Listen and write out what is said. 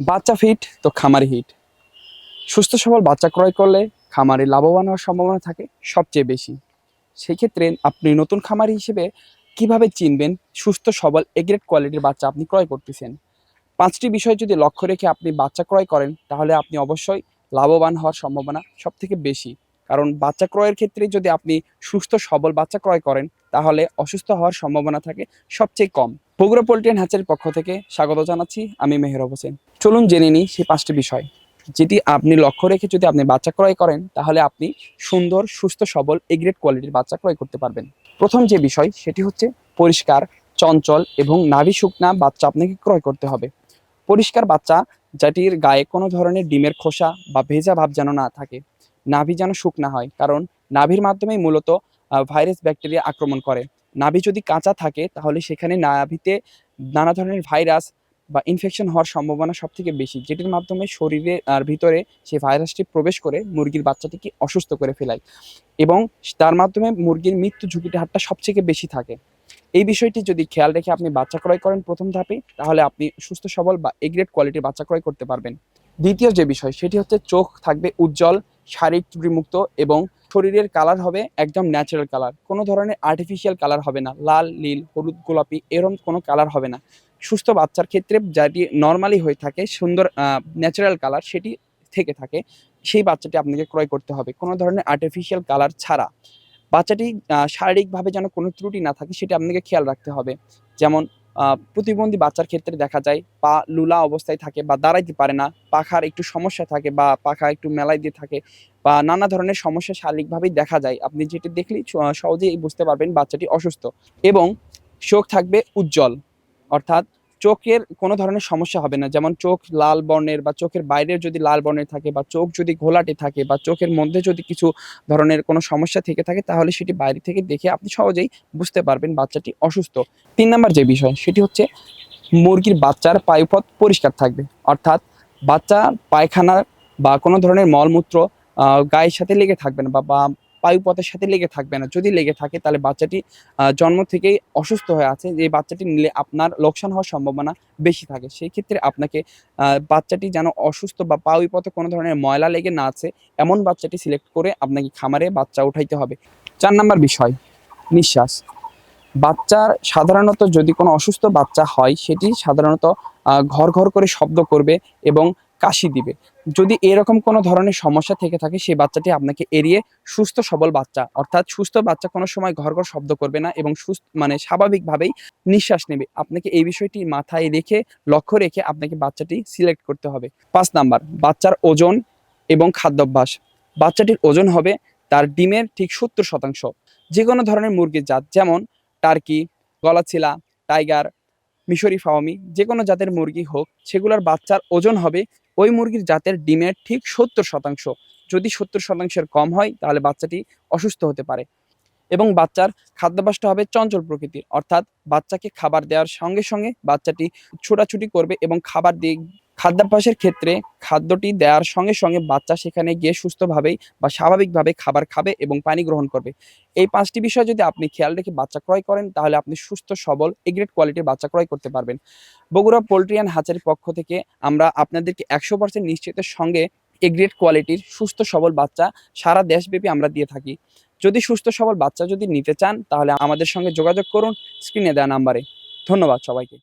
বাচ্চা ফিট তো খামারি হিট সুস্থ সবল বাচ্চা ক্রয় করলে খামারে লাভবান হওয়ার সম্ভাবনা থাকে সবচেয়ে বেশি। সেই ক্ষেত্রে আপনি নতুন খামারি হিসেবে কীভাবে চিনবেন সুস্থ, সবল এগ্রেড কোয়ালিটির বাচ্চা আপনি ক্রয় করতেছেন? পাঁচটি বিষয় যদি লক্ষ্য রেখে আপনি বাচ্চা ক্রয় করেন, তাহলে আপনি অবশ্যই লাভবান হওয়ার সম্ভাবনা সব থেকে বেশি। কারণ বাচ্চা ক্রয়ের ক্ষেত্রে যদি আপনি সুস্থ, সবল বাচ্চা ক্রয় করেন, তাহলে অসুস্থ হওয়ার সম্ভাবনা থাকে সবচেয়ে কম। বগুড়া পোল্ট্রিয়ান হ্যাচের পক্ষ থেকে স্বাগত জানাচ্ছি। আমি মেহের হোসেন। চলুন জেনে নিই সেই পাঁচটি বিষয়। যেটি আপনি লক্ষ্য রেখে যদি আপনি বাচ্চা ক্রয় করেন, তাহলে আপনি সুন্দর, সুস্থ, সবল এগ্রেড কোয়ালিটির বাচ্চা ক্রয় করতে পারবেন। প্রথম যে বিষয়, সেটি হচ্ছে পরিষ্কার, চঞ্চল এবং নাভি শুকনা বাচ্চা আপনাকে ক্রয় করতে হবে। পরিষ্কার বাচ্চা যেটির গায়ে কোনো ধরনের ডিমের খোসা বা ভেজা ভাব যেন না থাকে। নাভি যেন শুকনা হয়, কারণ নাভির মাধ্যমেই মূলত ভাইরাস ব্যাকটেরিয়া আক্রমণ করে। নাভি যদি কাঁচা থাকে, তাহলে সেখানে নাভিতে নানা ধরনের ভাইরাস বা ইনফেকশন হওয়ার সম্ভাবনা সব থেকে বেশি, যেটির মাধ্যমে শরীরে আর ভিতরে সেই ভাইরাসটি প্রবেশ করে মুরগির বাচ্চাটিকে অসুস্থ করে ফেলায় এবং তার মাধ্যমে মুরগির মৃত্যু ঝুঁকিটা হারটা সবথেকে বেশি থাকে। এই বিষয়টি যদি খেয়াল রেখে আপনি বাচ্চা ক্রয় করেন প্রথম ধাপে, তাহলে আপনি সুস্থ, সবল বা এগ্রেড কোয়ালিটির বাচ্চা ক্রয় করতে পারবেন। দ্বিতীয় যে বিষয়, সেটি হচ্ছে চোখ থাকবে উজ্জ্বল, শারীরিক ত্রুটিমুক্ত এবং শরীরের কালার হবে একদম ন্যাচারাল কালার কোনো ধরনের আর্টিফিশিয়াল কালার হবে না। লাল, নীল, হলুদ, গোলাপি এরকম কোনো কালার হবে না। সুস্থ বাচ্চার ক্ষেত্রে যেটি নর্মালি হয়ে থাকে, সুন্দর ন্যাচারাল কালার সেটি থেকে থাকে, সেই বাচ্চাটি আপনাকে ক্রয় করতে হবে। কোনো ধরনের আর্টিফিশিয়াল কালার ছাড়া। বাচ্চাটি শারীরিকভাবে যেন কোনো ত্রুটি না থাকে, সেটি আপনাকে খেয়াল রাখতে হবে। যেমন প্রতিবন্ধী বাচ্চার ক্ষেত্রে দেখা যায় পা লুলা অবস্থায় থাকে বা দাঁড়াইতে পারে না, পাখার একটু সমস্যা থাকে বা পাখা একটু মেলাই দিয়ে থাকে বা নানা ধরনের সমস্যা শারীরিকভাবেই দেখা যায়। আপনি যেটি দেখলেই সহজেই বুঝতে পারবেন বাচ্চাটি অসুস্থ এবং শোক থাকবে উজ্জ্বল, অর্থাৎ চোখের কোনো ধরনের সমস্যা হবে না। যেমন চোখ লাল বর্ণের বা চোখের বাইরের যদি লাল বর্ণের থাকে বা চোখ যদি ঘোলাটে থাকে বা চোখের মধ্যে যদি কিছু ধরনের কোনো সমস্যা থেকে থাকে, তাহলে সেটি বাইরে থেকে দেখে আপনি সহজেই বুঝতে পারবেন বাচ্চাটি অসুস্থ। তিন নম্বর যে বিষয়, সেটি হচ্ছে মুরগির বাচ্চার পায়ুপথ পরিষ্কার থাকবে। অর্থাৎ বাচ্চা পায়খানা বা কোনো ধরনের মলমূত্র গায়ের সাথে লেগে থাকবে না বা বা পায়ুপথের সাথে লেগে থাকবে না। যদি লেগে থাকে, তাহলে বাচ্চাটি জন্ম থেকেই অসুস্থ হয়ে আছে। যে বাচ্চাটি নিলে আপনার লোকসান হওয়ার সম্ভাবনা বেশি থাকে। সেই ক্ষেত্রে আপনাকে বাচ্চাটি যেন অসুস্থ বা পায়ুপথে কোনো ধরনের ময়লা লেগে না আছে, এমন বাচ্চাটি সিলেক্ট করে আপনাকে খামারে বাচ্চা উঠাইতে হবে। চার নাম্বার বিষয়, নিঃশ্বাস। বাচ্চার সাধারণত যদি কোনো অসুস্থ বাচ্চা হয়, সেটি সাধারণত ঘর ঘর করে শব্দ করবে এবং কাশি দিবে। যদি এরকম কোনো ধরনের সমস্যা থেকে থাকে সেই বাচ্চাটি আপনাকে এড়িয়ে সুস্থ, সবল বাচ্চা, অর্থাৎ সুস্থ বাচ্চা কোনো সময় ঘর ঘর শব্দ করবে না এবং সুস্থ মানে স্বাভাবিকভাবেই নিঃশ্বাস নেবে। আপনাকে এই বিষয়টি মাথায় রেখে, লক্ষ্য রেখে আপনাকে বাচ্চাটি সিলেক্ট করতে হবে। পাঁচ নাম্বার, বাচ্চার ওজন এবং খাদ্যাভ্যাস। বাচ্চাটির ওজন হবে তার ডিমের ঠিক সত্তর শতাংশ। যে কোনো ধরনের মুরগির জাত, যেমন টার্কি গলাছিলা টাইগার, মিশরি ফাওয়ামি যে কোনো জাতের মুরগি হোক, সেগুলোর বাচ্চার ওজন হবে ওই মুরগির জাতের ডিমের ঠিক সত্তর শতাংশ। যদি সত্তর শতাংশের কম হয়, তাহলে বাচ্চাটি অসুস্থ হতে পারে এবং বাচ্চার খাদ্যাভ্যাসটা হবে চঞ্চল প্রকৃতির। অর্থাৎ বাচ্চাকে খাবার দেওয়ার সঙ্গে সঙ্গে বাচ্চাটি ছোটাছুটি করবে এবং খাবার দিয়ে খাদ্যাভ্যাসের ক্ষেত্রে খাদ্যটি দেওয়ার সঙ্গে সঙ্গে বাচ্চা সেখানে গিয়ে সুস্থভাবেই বা স্বাভাবিকভাবে খাবার খাবে এবং পানি গ্রহণ করবে। এই পাঁচটি বিষয় যদি আপনি খেয়াল রেখে বাচ্চা ক্রয় করেন, তাহলে আপনি সুস্থ, সবল এগ্রেড কোয়ালিটির বাচ্চা ক্রয় করতে পারবেন। বগুড়া পোল্ট্রি অ্যান্ড হাচারি পক্ষ থেকে আমরা আপনাদেরকে একশো পার্সেন্ট নিশ্চিতের সঙ্গে এগ্রেড কোয়ালিটির সুস্থ, সবল বাচ্চা সারা দেশব্যাপী আমরা দিয়ে থাকি। যদি সুস্থ, সবল বাচ্চা যদি নিতে চান, তাহলে আমাদের সঙ্গে যোগাযোগ করুন স্ক্রিনে দেওয়া নাম্বারে। ধন্যবাদ সবাইকে।